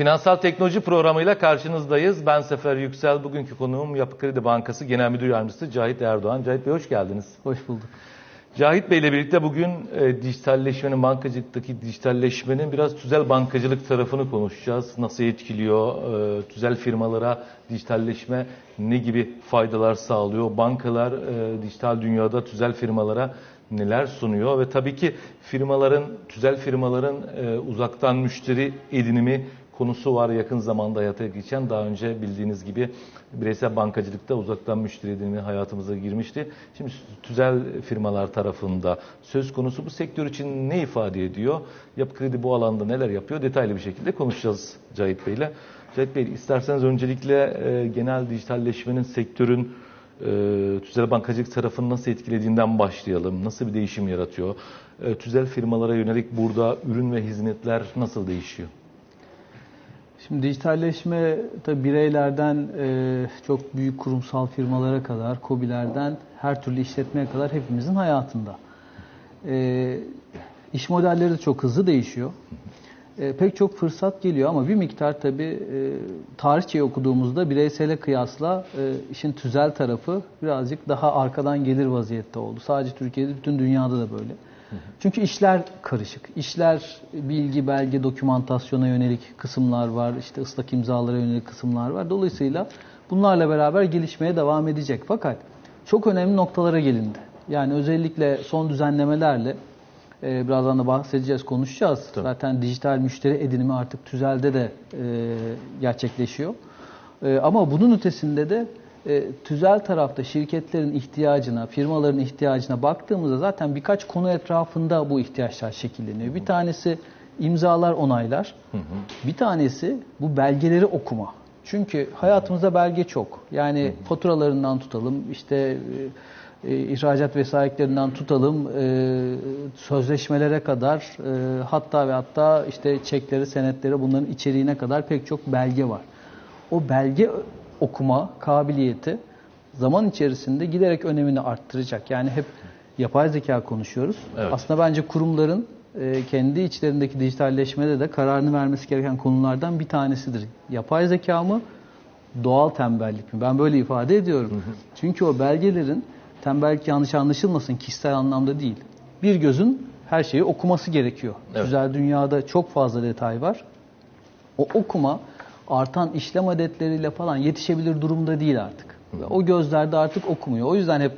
Finansal teknoloji programıyla karşınızdayız. Ben Sefer Yüksel. Bugünkü konuğum Yapı Kredi Bankası Genel Müdür Yardımcısı Cahit Erdoğan. Cahit Bey hoş geldiniz. Hoş bulduk. Cahit Bey ile birlikte bugün e, dijitalleşmenin, bankacılıktaki dijitalleşmenin biraz tüzel bankacılık tarafını konuşacağız. Nasıl etkiliyor, e, tüzel firmalara dijitalleşme ne gibi faydalar sağlıyor, bankalar e, dijital dünyada tüzel firmalara neler sunuyor ve tabii ki firmaların, tüzel firmaların e, uzaktan müşteri edinimi konusu var yakın zamanda hayata geçen. Daha önce bildiğiniz gibi bireysel bankacılıkta uzaktan müşteri edinimi hayatımıza girmişti. Şimdi tüzel firmalar tarafında söz konusu bu sektör için ne ifade ediyor? Yapı Kredi bu alanda neler yapıyor? Detaylı bir şekilde konuşacağız Cahit Bey ile. Cahit Bey isterseniz öncelikle e, genel dijitalleşmenin sektörün e, tüzel bankacılık tarafını nasıl etkilediğinden başlayalım. Nasıl bir değişim yaratıyor? E, tüzel firmalara yönelik burada ürün ve hizmetler nasıl değişiyor? Şimdi dijitalleşme tabii bireylerden e, çok büyük kurumsal firmalara kadar, kobilerden her türlü işletmeye kadar hepimizin hayatında. E, iş modelleri de çok hızlı değişiyor. E, pek çok fırsat geliyor ama bir miktar tabii e, tarihçeyi okuduğumuzda bireysele kıyasla e, işin tüzel tarafı birazcık daha arkadan gelir vaziyette oldu. Sadece Türkiye'de, bütün dünyada da böyle. Çünkü işler karışık. İşler bilgi, belge, dokümantasyona yönelik kısımlar var. işte ıslak imzalara yönelik kısımlar var. Dolayısıyla bunlarla beraber gelişmeye devam edecek. Fakat çok önemli noktalara gelindi. Yani özellikle son düzenlemelerle e, birazdan da bahsedeceğiz, konuşacağız. Tabii. Zaten dijital müşteri edinimi artık tüzelde de e, gerçekleşiyor. E, ama bunun ötesinde de e, tüzel tarafta şirketlerin ihtiyacına, firmaların ihtiyacına baktığımızda zaten birkaç konu etrafında bu ihtiyaçlar şekilleniyor. Bir tanesi imzalar, onaylar. Bir tanesi bu belgeleri okuma. Çünkü hayatımızda belge çok. Yani faturalarından tutalım, işte e, e, ihracat vesairetlerinden tutalım, e, sözleşmelere kadar, e, hatta ve hatta işte çekleri, senetleri bunların içeriğine kadar pek çok belge var. O belge okuma kabiliyeti zaman içerisinde giderek önemini arttıracak. Yani hep yapay zeka konuşuyoruz. Evet. Aslında bence kurumların e, kendi içlerindeki dijitalleşmede de kararını vermesi gereken konulardan bir tanesidir. Yapay zeka mı, doğal tembellik mi? Ben böyle ifade ediyorum. Çünkü o belgelerin tembellik yanlış anlaşılmasın kişisel anlamda değil. Bir gözün her şeyi okuması gerekiyor. Evet. Güzel dünyada çok fazla detay var. O okuma artan işlem adetleriyle falan yetişebilir durumda değil artık. Ve O gözlerde artık okumuyor. O yüzden hep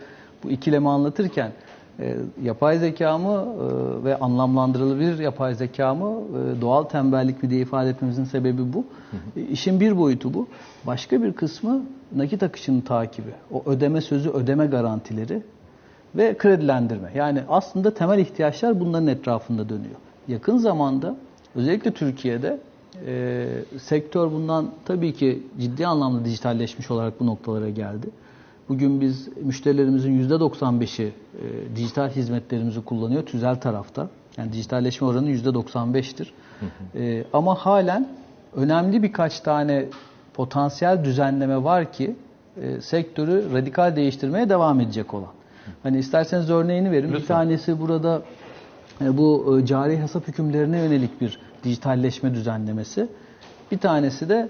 bu ikilemi anlatırken e, yapay zeka mı e, ve anlamlandırılabilir yapay zeka mı e, doğal tembellik mi diye ifade etmemizin sebebi bu. E, işin bir boyutu bu. Başka bir kısmı nakit akışının takibi. O ödeme sözü ödeme garantileri ve kredilendirme. Yani aslında temel ihtiyaçlar bunların etrafında dönüyor. Yakın zamanda özellikle Türkiye'de e, sektör bundan tabii ki ciddi anlamda dijitalleşmiş olarak bu noktalara geldi. Bugün biz müşterilerimizin %95'i e, dijital hizmetlerimizi kullanıyor tüzel tarafta. Yani dijitalleşme oranı %95'tir. E, ama halen önemli birkaç tane potansiyel düzenleme var ki e, sektörü radikal değiştirmeye devam edecek olan. Hani isterseniz örneğini verin. Bir Lütfen. tanesi burada e, bu e, cari hesap hükümlerine yönelik bir dijitalleşme düzenlemesi. Bir tanesi de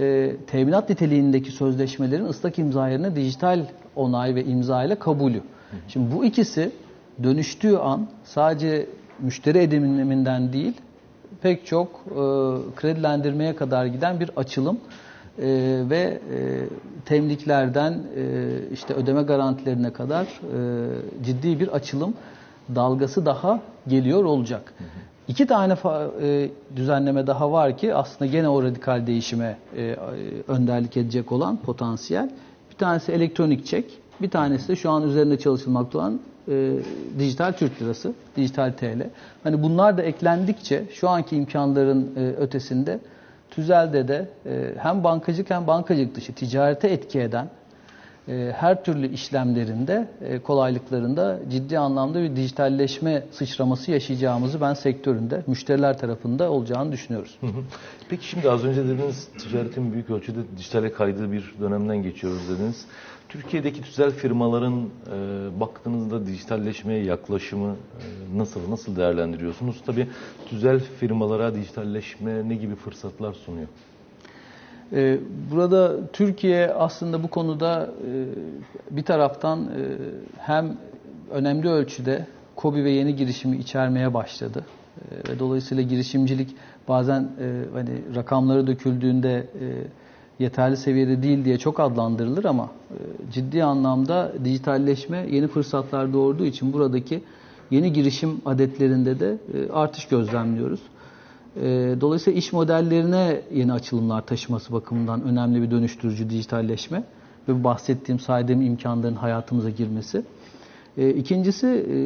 e, teminat niteliğindeki sözleşmelerin ıslak imza yerine dijital onay ve imza ile kabulü. Şimdi bu ikisi dönüştüğü an sadece müşteri ediniminden değil pek çok e, kredilendirmeye kadar giden bir açılım e, ve e, temliklerden e, işte ödeme garantilerine kadar e, ciddi bir açılım dalgası daha geliyor olacak. İki tane e, düzenleme daha var ki aslında gene o radikal değişime e, önderlik edecek olan potansiyel. Bir tanesi elektronik çek, bir tanesi de şu an üzerinde çalışılmakta olan e, dijital Türk lirası, dijital TL. Hani bunlar da eklendikçe şu anki imkanların ötesinde tüzelde de hem bankacılık hem bankacılık dışı ticarete etki eden her türlü işlemlerinde, e, kolaylıklarında ciddi anlamda bir dijitalleşme sıçraması yaşayacağımızı ben sektöründe, müşteriler tarafında olacağını düşünüyoruz. Peki şimdi az önce dediniz ticaretin büyük ölçüde dijitale kaydığı bir dönemden geçiyoruz dediniz. Türkiye'deki tüzel firmaların e, baktığınızda dijitalleşmeye yaklaşımı e, nasıl nasıl değerlendiriyorsunuz? Tabii tüzel firmalara dijitalleşme ne gibi fırsatlar sunuyor? Ee, Burada Türkiye aslında bu konuda e, bir taraftan e, hem önemli ölçüde KOBİ ve yeni girişimi içermeye başladı. E, Ve dolayısıyla girişimcilik bazen hani rakamları döküldüğünde yeterli seviyede değil diye çok adlandırılır ama ciddi anlamda dijitalleşme yeni fırsatlar doğurduğu için buradaki yeni girişim adetlerinde de artış gözlemliyoruz. E, Dolayısıyla iş modellerine yeni açılımlar taşıması bakımından önemli bir dönüştürücü dijitalleşme ve bahsettiğim saydığım imkanların hayatımıza girmesi. E, İkincisi e,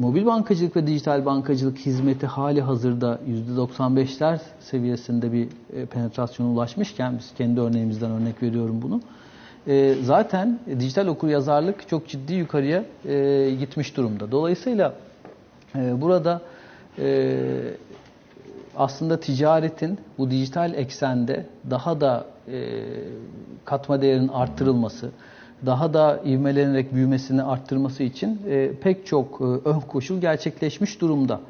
mobil bankacılık ve dijital bankacılık hizmeti hali hazırda %95'ler seviyesinde bir e, penetrasyona ulaşmışken biz kendi örneğimizden örnek veriyorum bunu. E, Zaten dijital okuryazarlık çok ciddi yukarıya gitmiş durumda. Dolayısıyla burada aslında ticaretin bu dijital eksende daha da e, katma değerinin arttırılması, daha da ivmelenerek büyümesini arttırması için e, pek çok e, ön koşul gerçekleşmiş durumda.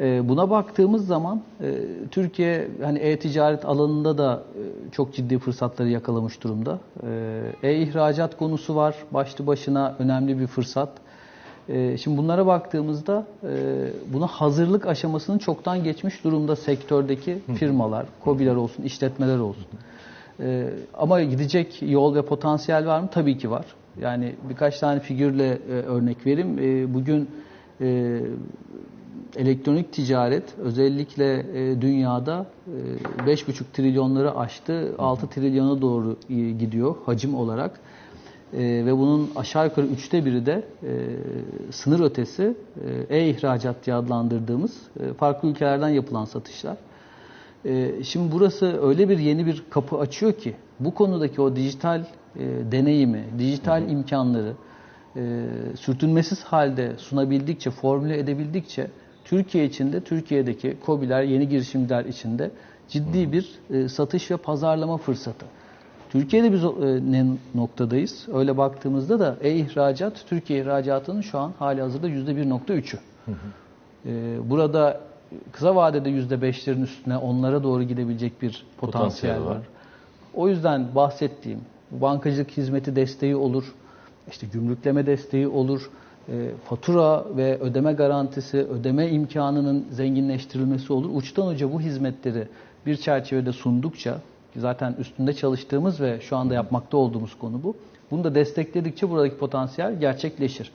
E, buna baktığımız zaman e, Türkiye hani e-ticaret alanında da e, çok ciddi fırsatları yakalamış durumda. E, E-ihracat konusu var başlı başına önemli bir fırsat. Ee, Şimdi bunlara baktığımızda e, buna hazırlık aşamasını çoktan geçmiş durumda sektördeki firmalar, KOBİ'ler olsun, işletmeler olsun. Ee, Ama gidecek yol ve potansiyel var mı? Tabii ki var. Yani birkaç tane figürle e, örnek vereyim. E, Bugün e, elektronik ticaret özellikle dünyada e, 5,5 trilyonları aştı, 6 trilyona doğru gidiyor hacim olarak. E, ve bunun aşağı yukarı üçte biri de e, sınır ötesi e, e-ihracat diye adlandırdığımız e, farklı ülkelerden yapılan satışlar. E, şimdi burası öyle bir yeni bir kapı açıyor ki bu konudaki o dijital e, deneyimi, dijital imkanları e, sürtünmesiz halde sunabildikçe, formüle edebildikçe Türkiye içinde, Türkiye'deki KOBİ'ler, yeni girişimciler içinde ciddi bir e, satış ve pazarlama fırsatı. Türkiye'de biz e, ne noktadayız? Öyle baktığımızda da e-ihracat, Türkiye ihracatının şu an hali hazırda %1.3'ü. E, Burada kısa vadede %5'lerin üstüne onlara doğru gidebilecek bir potansiyel, Potansiyel var. var. O yüzden bahsettiğim bankacılık hizmeti desteği olur, işte gümrükleme desteği olur, e, fatura ve ödeme garantisi, ödeme imkanının zenginleştirilmesi olur. Uçtan uca bu hizmetleri bir çerçevede sundukça, zaten üstünde çalıştığımız ve şu anda yapmakta olduğumuz konu bu. Bunu da destekledikçe buradaki potansiyel gerçekleşir.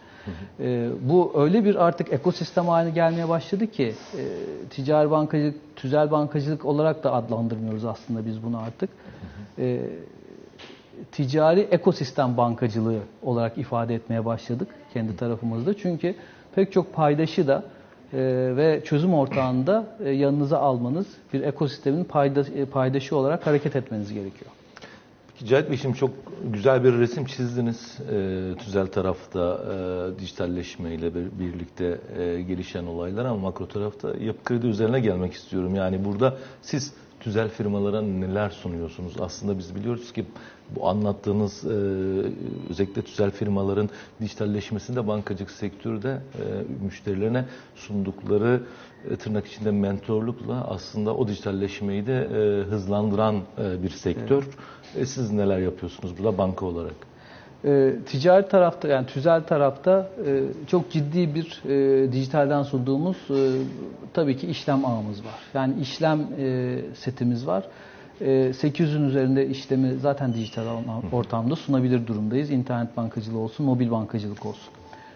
E, bu öyle bir artık ekosistem haline gelmeye başladı ki e, ticari bankacılık, tüzel bankacılık olarak da adlandırmıyoruz aslında biz bunu artık. E, ticari ekosistem bankacılığı olarak ifade etmeye başladık kendi tarafımızda. Çünkü pek çok paydaşı da ve çözüm ortağında e, yanınıza almanız, bir ekosistemin e, paydaşı olarak hareket etmeniz gerekiyor. Cahit Bey şimdi çok güzel bir resim çizdiniz e, tüzel tarafta e, dijitalleşmeyle bir- birlikte e, gelişen olaylar ama makro tarafta yapı kredi üzerine gelmek istiyorum. Yani burada siz tüzel firmalara neler sunuyorsunuz? Aslında biz biliyoruz ki bu anlattığınız e, özellikle tüzel firmaların dijitalleşmesinde bankacılık sektörü de e, müşterilerine sundukları e, tırnak içinde mentorlukla aslında o dijitalleşmeyi de e, hızlandıran e, bir sektör. E, siz neler yapıyorsunuz burada banka olarak? E, ticari tarafta yani tüzel tarafta e, çok ciddi bir e, dijitalden sunduğumuz e, tabii ki işlem ağımız var. Yani işlem e, setimiz var. E, 800'ün üzerinde işlemi zaten dijital ortam- ortamda sunabilir durumdayız. İnternet bankacılığı olsun, mobil bankacılık olsun.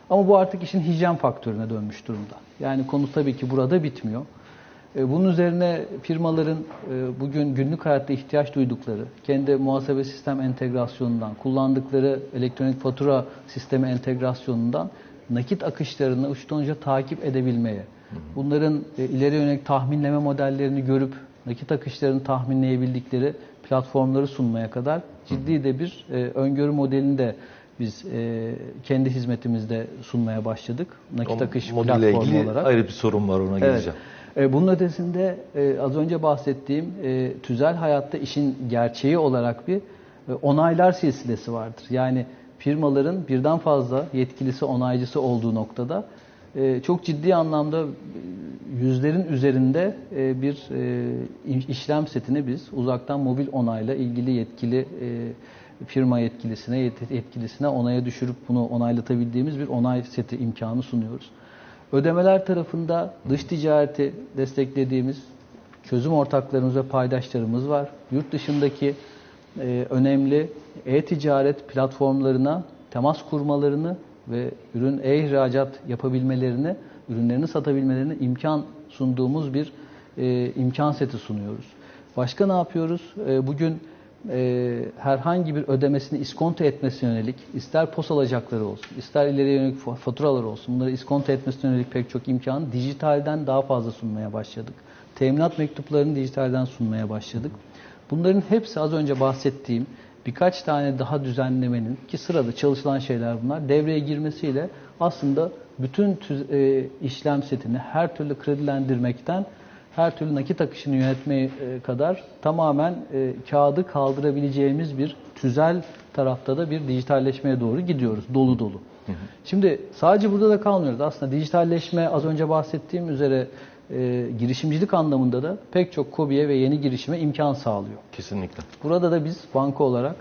Ama bu artık işin hijyen faktörüne dönmüş durumda. Yani konu tabii ki burada bitmiyor. E, Bunun üzerine firmaların e, bugün günlük hayatta ihtiyaç duydukları, kendi muhasebe sistem entegrasyonundan, kullandıkları elektronik fatura sistemi entegrasyonundan nakit akışlarını uçtan uca takip edebilmeye, bunların e, ileri yönelik tahminleme modellerini görüp nakit akışlarını tahminleyebildikleri platformları sunmaya kadar ciddi de bir öngörü modelini de biz e, kendi hizmetimizde sunmaya başladık. Nakit O akış platformu ilgili olarak. ayrı bir sorun var ona Evet. geleceğim. E, Bunun ötesinde e, az önce bahsettiğim e, tüzel hayatta işin gerçeği olarak bir onaylar silsilesi vardır. Yani firmaların birden fazla yetkilisi, onaycısı olduğu noktada çok ciddi anlamda yüzlerin üzerinde bir işlem setini biz uzaktan mobil onayla ilgili yetkili firma yetkilisine, yet- yetkilisine onaya düşürüp bunu onaylatabildiğimiz bir onay seti imkanı sunuyoruz. Ödemeler tarafında dış ticareti desteklediğimiz çözüm ortaklarımız ve paydaşlarımız var. Yurt dışındaki e, önemli e-ticaret platformlarına temas kurmalarını ve ürün e-ihracat yapabilmelerini, ürünlerini satabilmelerine imkan sunduğumuz bir e, imkan seti sunuyoruz. Başka ne yapıyoruz? E, bugün e, herhangi bir ödemesini iskonto etmesine yönelik ister pos alacakları olsun, ister ileriye yönelik fa- faturalar olsun bunları iskonto etmesine yönelik pek çok imkanı dijitalden daha fazla sunmaya başladık. Teminat mektuplarını dijitalden sunmaya başladık. Bunların hepsi az önce bahsettiğim birkaç tane daha düzenlemenin ki sırada çalışılan şeyler bunlar devreye girmesiyle aslında bütün tüz- e, işlem setini her türlü kredilendirmekten her türlü nakit akışını yönetmeye e, kadar tamamen e, kağıdı kaldırabileceğimiz bir tüzel tarafta da bir dijitalleşmeye doğru gidiyoruz dolu dolu. Şimdi sadece burada da kalmıyoruz. Aslında dijitalleşme az önce bahsettiğim üzere e, girişimcilik anlamında da pek çok KOBİ'ye ve yeni girişime imkan sağlıyor. Kesinlikle. Burada da biz banka olarak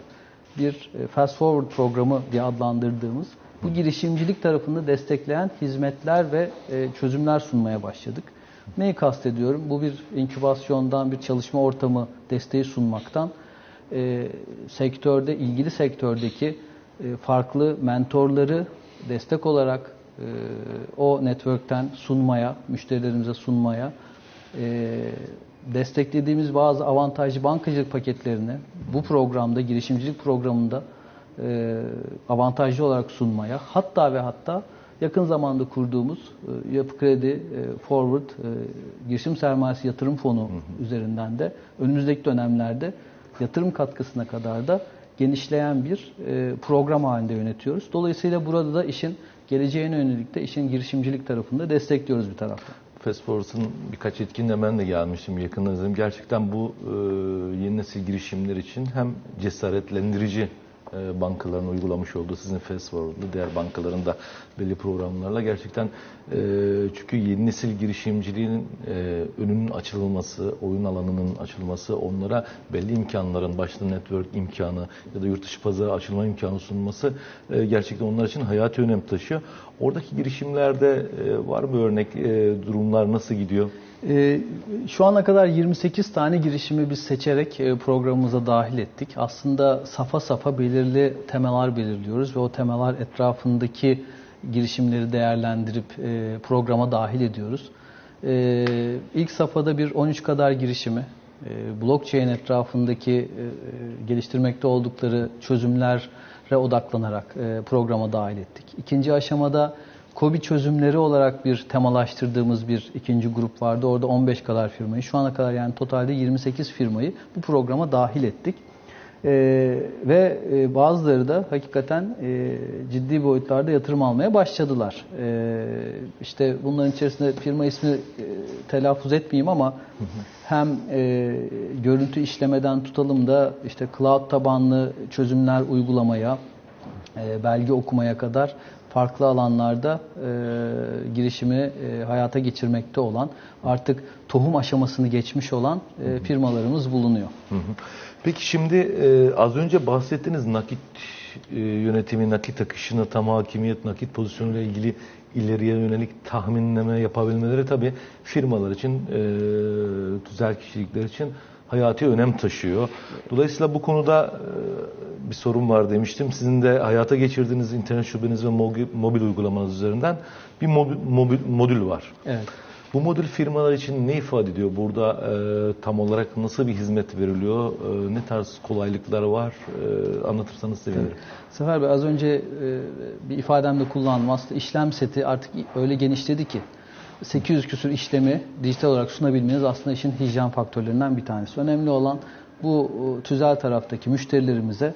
bir e, fast forward programı diye adlandırdığımız bu girişimcilik tarafını destekleyen hizmetler ve e, çözümler sunmaya başladık. Neyi kastediyorum? Bu bir inkübasyondan, bir çalışma ortamı desteği sunmaktan e, sektörde, ilgili sektördeki e, farklı mentorları destek olarak e, o network'ten sunmaya, müşterilerimize sunmaya, e, desteklediğimiz bazı avantajlı bankacılık paketlerini bu programda, girişimcilik programında e, avantajlı olarak sunmaya, hatta ve hatta yakın zamanda kurduğumuz e, Yapı Kredi e, Forward e, Girişim Sermayesi Yatırım Fonu üzerinden de önümüzdeki dönemlerde yatırım katkısına kadar da genişleyen bir e, program halinde yönetiyoruz. Dolayısıyla burada da işin geleceğine yönelik de işin girişimcilik tarafında destekliyoruz bir taraftan. Fast Forward'ın birkaç etkinliğine ben de gelmiştim yakından izledim. Gerçekten bu e, yeni nesil girişimler için hem cesaretlendirici bankaların uygulamış olduğu sizin Fast Forward'lı diğer bankaların da belli programlarla gerçekten e, çünkü yeni nesil girişimciliğin e, önünün açılması, oyun alanının açılması, onlara belli imkanların, başta network imkanı ya da yurt dışı pazara açılma imkanı sunması e, gerçekten onlar için hayati önem taşıyor. Oradaki girişimlerde e, var mı örnek e, durumlar nasıl gidiyor? Ee, şu ana kadar 28 tane girişimi biz seçerek e, programımıza dahil ettik. Aslında safa safa belirli temalar belirliyoruz ve o temalar etrafındaki girişimleri değerlendirip e, programa dahil ediyoruz. Ee, İlk safhada bir 13 kadar girişimi, e, blockchain etrafındaki e, geliştirmekte oldukları çözümlere odaklanarak e, programa dahil ettik. İkinci aşamada KOBİ çözümleri olarak bir temalaştırdığımız bir ikinci grup vardı. Orada 15 kadar firmayı, şu ana kadar yani totalde 28 firmayı bu programa dahil ettik. Ee, ve e, bazıları da hakikaten e, ciddi boyutlarda yatırım almaya başladılar. Ee, işte bunların içerisinde firma ismi e, telaffuz etmeyeyim ama hem e, görüntü işlemeden tutalım da işte cloud tabanlı çözümler uygulamaya, e, belge okumaya kadar farklı alanlarda e, girişimi e, hayata geçirmekte olan artık tohum aşamasını geçmiş olan e, firmalarımız bulunuyor. Hı hı. Peki şimdi e, az önce bahsettiğiniz nakit e, yönetimi, nakit akışını, tam hakimiyet, nakit pozisyonuyla ilgili ileriye yönelik tahminleme yapabilmeleri tabii firmalar için, e, tüzel kişilikler için hayati önem taşıyor. Dolayısıyla bu konuda e, bir sorun var demiştim. Sizin de hayata geçirdiğiniz internet şubeniz ve mobil, mobil uygulamanız üzerinden bir mobil, mobil modül var. Evet. Bu modül firmalar için ne ifade ediyor? Burada e, tam olarak nasıl bir hizmet veriliyor? E, ne tarz kolaylıklar var? E, anlatırsanız sevinirim. Sefer Bey az önce e, bir ifademde kullandım. Aslında işlem seti artık öyle genişledi ki 800 küsur işlemi dijital olarak sunabilmeniz aslında işin hijyen faktörlerinden bir tanesi. Önemli olan bu e, tüzel taraftaki müşterilerimize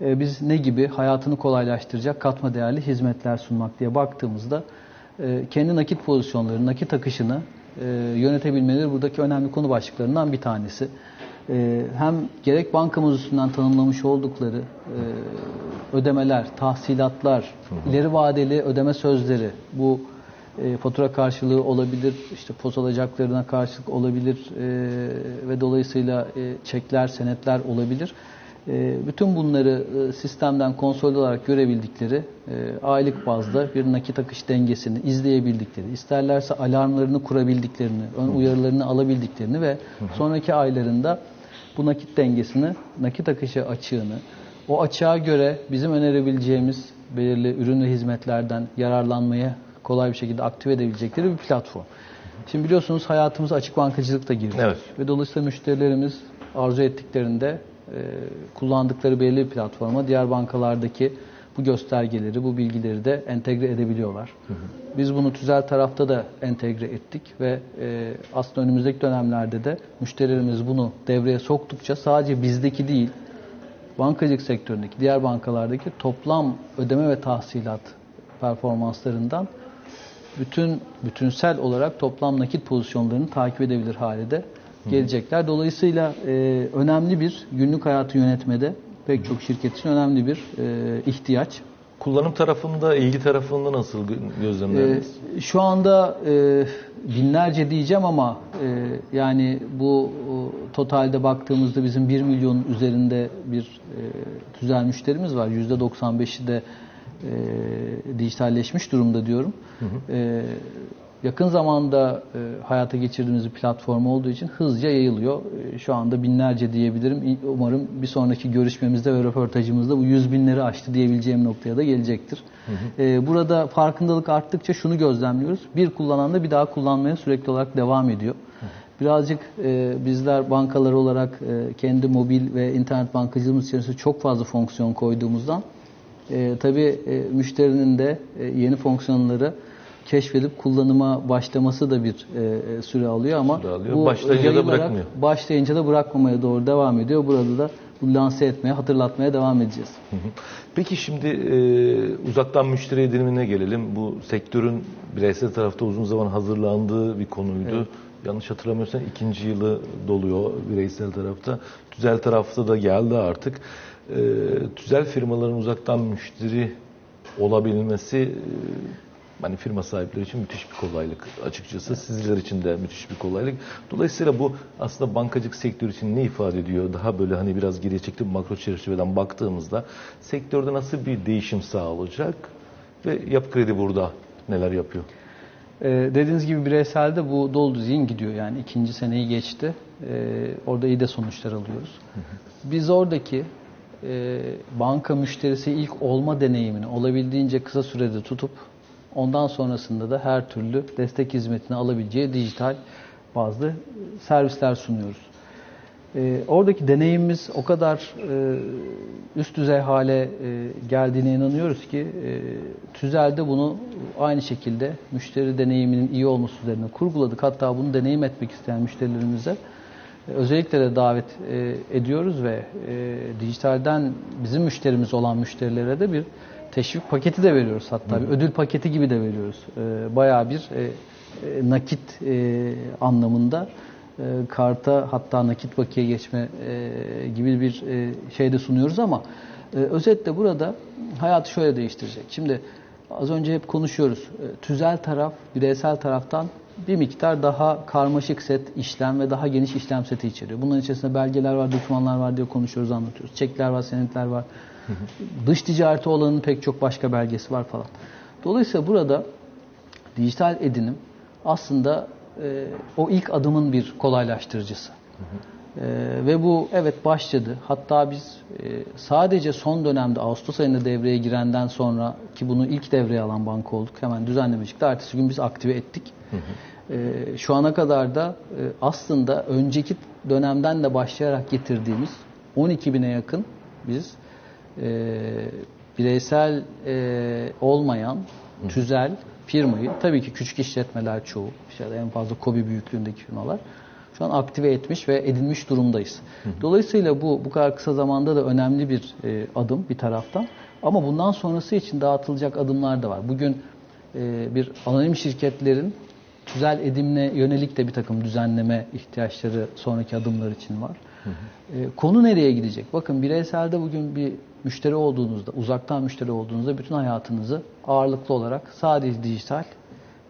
e, biz ne gibi hayatını kolaylaştıracak katma değerli hizmetler sunmak diye baktığımızda e, kendi nakit pozisyonlarını, nakit akışını yönetebilmeleri buradaki önemli konu başlıklarından bir tanesi. Hem gerek bankamız üstünden tanımlamış oldukları ödemeler, tahsilatlar, ileri vadeli ödeme sözleri, bu e, fatura karşılığı olabilir, işte pos alacaklarına karşılık olabilir e, ve dolayısıyla e, çekler, senetler olabilir. E, bütün bunları e, sistemden konsol olarak görebildikleri, e, aylık bazda bir nakit akış dengesini izleyebildikleri, isterlerse alarmlarını kurabildiklerini, ön uyarılarını alabildiklerini ve sonraki aylarında bu nakit dengesini, nakit akışı açığını, o açığa göre bizim önerebileceğimiz belirli ürün ve hizmetlerden yararlanmaya kolay bir şekilde aktive edebilecekleri bir platform. Şimdi biliyorsunuz hayatımıza açık bankacılık da girdi. Evet. Ve dolayısıyla müşterilerimiz arzu ettiklerinde e, kullandıkları belirli bir platforma diğer bankalardaki bu göstergeleri, bu bilgileri de entegre edebiliyorlar. Biz bunu tüzel tarafta da entegre ettik ve e, aslında önümüzdeki dönemlerde de müşterilerimiz bunu devreye soktukça sadece bizdeki değil, bankacılık sektöründeki, diğer bankalardaki toplam ödeme ve tahsilat performanslarından bütün bütünsel olarak toplam nakit pozisyonlarını takip edebilir hale de gelecekler. Dolayısıyla e, önemli bir günlük hayatı yönetmede pek çok şirket için önemli bir e, ihtiyaç. Kullanım tarafında, ilgi tarafında nasıl gözlemleriniz? Ee, şu anda e, binlerce diyeceğim ama e, yani bu o, totalde baktığımızda bizim 1 milyonun üzerinde bir e, tüzel müşterimiz var. %95'i de e, dijitalleşmiş durumda diyorum. E, yakın zamanda e, hayata geçirdiğimiz bir platform olduğu için hızlıca yayılıyor. E, şu anda binlerce diyebilirim. Umarım bir sonraki görüşmemizde ve röportajımızda bu yüz binleri aştı diyebileceğim noktaya da gelecektir. E, burada farkındalık arttıkça şunu gözlemliyoruz. Bir kullanan da bir daha kullanmaya sürekli olarak devam ediyor. Birazcık e, bizler bankalar olarak e, kendi mobil ve internet bankacılığımız içerisinde çok fazla fonksiyon koyduğumuzdan e, tabii e, müşterinin de e, yeni fonksiyonları keşfedip kullanıma başlaması da bir e, süre alıyor ama Süre alıyor. Başlayınca da bırakmıyor. Başlayınca da bırakmamaya doğru devam ediyor. Burada da bu lanse etmeye, hatırlatmaya devam edeceğiz. Peki şimdi e, uzaktan müşteri edinimine gelelim. Bu sektörün bireysel tarafta uzun zaman hazırlandığı bir konuydu. Yanlış hatırlamıyorsam ikinci yılı doluyor bireysel tarafta. Tüzel tarafta da geldi artık. E, tüzel firmaların uzaktan müşteri olabilmesi e, hani firma sahipleri için müthiş bir kolaylık açıkçası. Sizler için de müthiş bir kolaylık. Dolayısıyla bu aslında bankacılık sektörü için ne ifade ediyor? Daha böyle hani biraz geriye çektim makro çerçeveden baktığımızda sektörde nasıl bir değişim sağlayacak ve Yapı Kredi burada neler yapıyor? Ee, dediğiniz gibi bireyselde bu dolu düzgün gidiyor. Yani ikinci seneyi geçti. Ee, orada iyi de sonuçlar alıyoruz. Biz oradaki e, banka müşterisi ilk olma deneyimini olabildiğince kısa sürede tutup ondan sonrasında da her türlü destek hizmetini alabileceği dijital bazlı servisler sunuyoruz. Ee, oradaki deneyimimiz o kadar e, üst düzey hale e, geldiğine inanıyoruz ki e, Tüzel'de bunu aynı şekilde müşteri deneyiminin iyi olması üzerine kurguladık. Hatta bunu deneyim etmek isteyen müşterilerimize e, özellikle de davet e, ediyoruz ve e, dijitalden bizim müşterimiz olan müşterilere de bir teşvik paketi de veriyoruz. Hatta bir ödül paketi gibi de veriyoruz. E, bayağı bir e, e, nakit e, anlamında e, karta hatta nakit bakiye geçme e, gibi bir e, şey de sunuyoruz ama e, özetle burada hayatı şöyle değiştirecek. Şimdi az önce hep konuşuyoruz. E, tüzel taraf bireysel taraftan bir miktar daha karmaşık set işlem ve daha geniş işlem seti içeriyor. Bunların içerisinde belgeler var, dokümanlar var diye konuşuyoruz, anlatıyoruz. Çekler var, senetler var. Dış ticareti olanın pek çok başka belgesi var falan. Dolayısıyla burada dijital edinim aslında e, o ilk adımın bir kolaylaştırıcısı. E, ve bu evet başladı. Hatta biz e, sadece son dönemde Ağustos ayında devreye girenden sonra ki bunu ilk devreye alan banka olduk. Hemen düzenlemiştik. Ertesi gün biz aktive ettik. E, şu ana kadar da e, aslında önceki dönemden de başlayarak getirdiğimiz 12 bine yakın biz e, bireysel e, olmayan tüzel firmayı tabii ki küçük işletmeler çoğu işte en fazla kobi büyüklüğündeki firmalar şu an aktive etmiş ve edinmiş durumdayız. Dolayısıyla bu bu kadar kısa zamanda da önemli bir e, adım bir taraftan. Ama bundan sonrası için daha atılacak adımlar da var. Bugün e, bir anonim şirketlerin tüzel edimle yönelik de bir takım düzenleme ihtiyaçları sonraki adımlar için var. E, konu nereye gidecek? Bakın bireyselde bugün bir müşteri olduğunuzda, uzaktan müşteri olduğunuzda bütün hayatınızı ağırlıklı olarak sadece dijital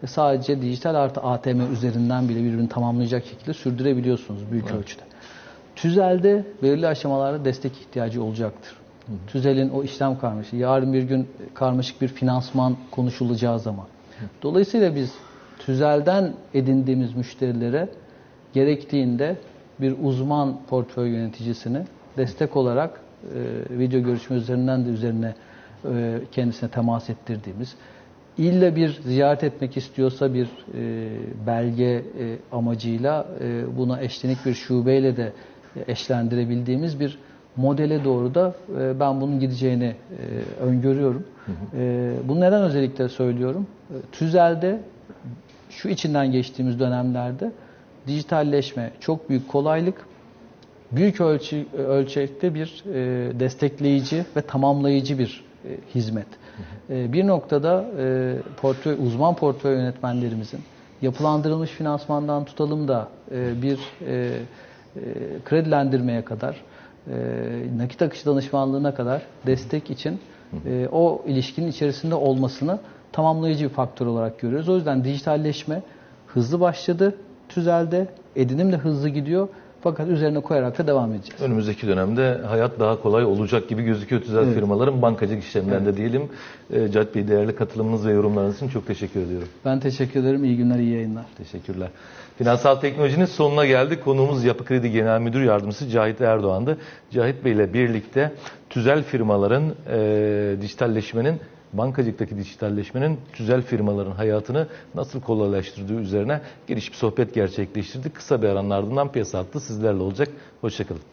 ve sadece dijital artı ATM üzerinden bile birbirini tamamlayacak şekilde sürdürebiliyorsunuz büyük ölçüde. Tüzel'de belirli aşamalarda destek ihtiyacı olacaktır. Tüzel'in o işlem karmaşığı, yarın bir gün karmaşık bir finansman konuşulacağı zaman. Dolayısıyla biz Tüzel'den edindiğimiz müşterilere gerektiğinde bir uzman portföy yöneticisini destek olarak e, video görüşme üzerinden de üzerine e, kendisine temas ettirdiğimiz, illa bir ziyaret etmek istiyorsa bir e, belge e, amacıyla e, buna eşlenik bir şubeyle de eşlendirebildiğimiz bir modele doğru da e, ben bunun gideceğini e, öngörüyorum. E, bunu neden özellikle söylüyorum? E, Tüzel'de şu içinden geçtiğimiz dönemlerde dijitalleşme çok büyük kolaylık, büyük ölçü, ölçekte bir e, destekleyici ve tamamlayıcı bir e, hizmet. E, bir noktada e, portföy, uzman portföy yönetmenlerimizin yapılandırılmış finansmandan tutalım da e, bir e, e, kredilendirmeye kadar, e, nakit akışı danışmanlığına kadar destek için e, o ilişkinin içerisinde olmasını tamamlayıcı bir faktör olarak görüyoruz. O yüzden dijitalleşme hızlı başladı. Tüzel'de edinim de hızlı gidiyor. Fakat üzerine koyarak da devam edeceğiz. Önümüzdeki dönemde hayat daha kolay olacak gibi gözüküyor tüzel firmaların bankacılık işlemlerinde diyelim. E, Cahit Bey değerli katılımınız ve yorumlarınız için çok teşekkür ediyorum. Ben teşekkür ederim. İyi günler, iyi yayınlar. Teşekkürler. Finansal teknolojinin sonuna geldik. Konuğumuz Yapı Kredi Genel Müdür Yardımcısı Cahit Erdoğan'dı. Cahit Bey ile birlikte tüzel firmaların e, dijitalleşmenin bankacılıktaki dijitalleşmenin tüzel firmaların hayatını nasıl kolaylaştırdığı üzerine geniş bir sohbet gerçekleştirdik. Kısa bir aranın ardından piyasa hattı sizlerle olacak. Hoşçakalın.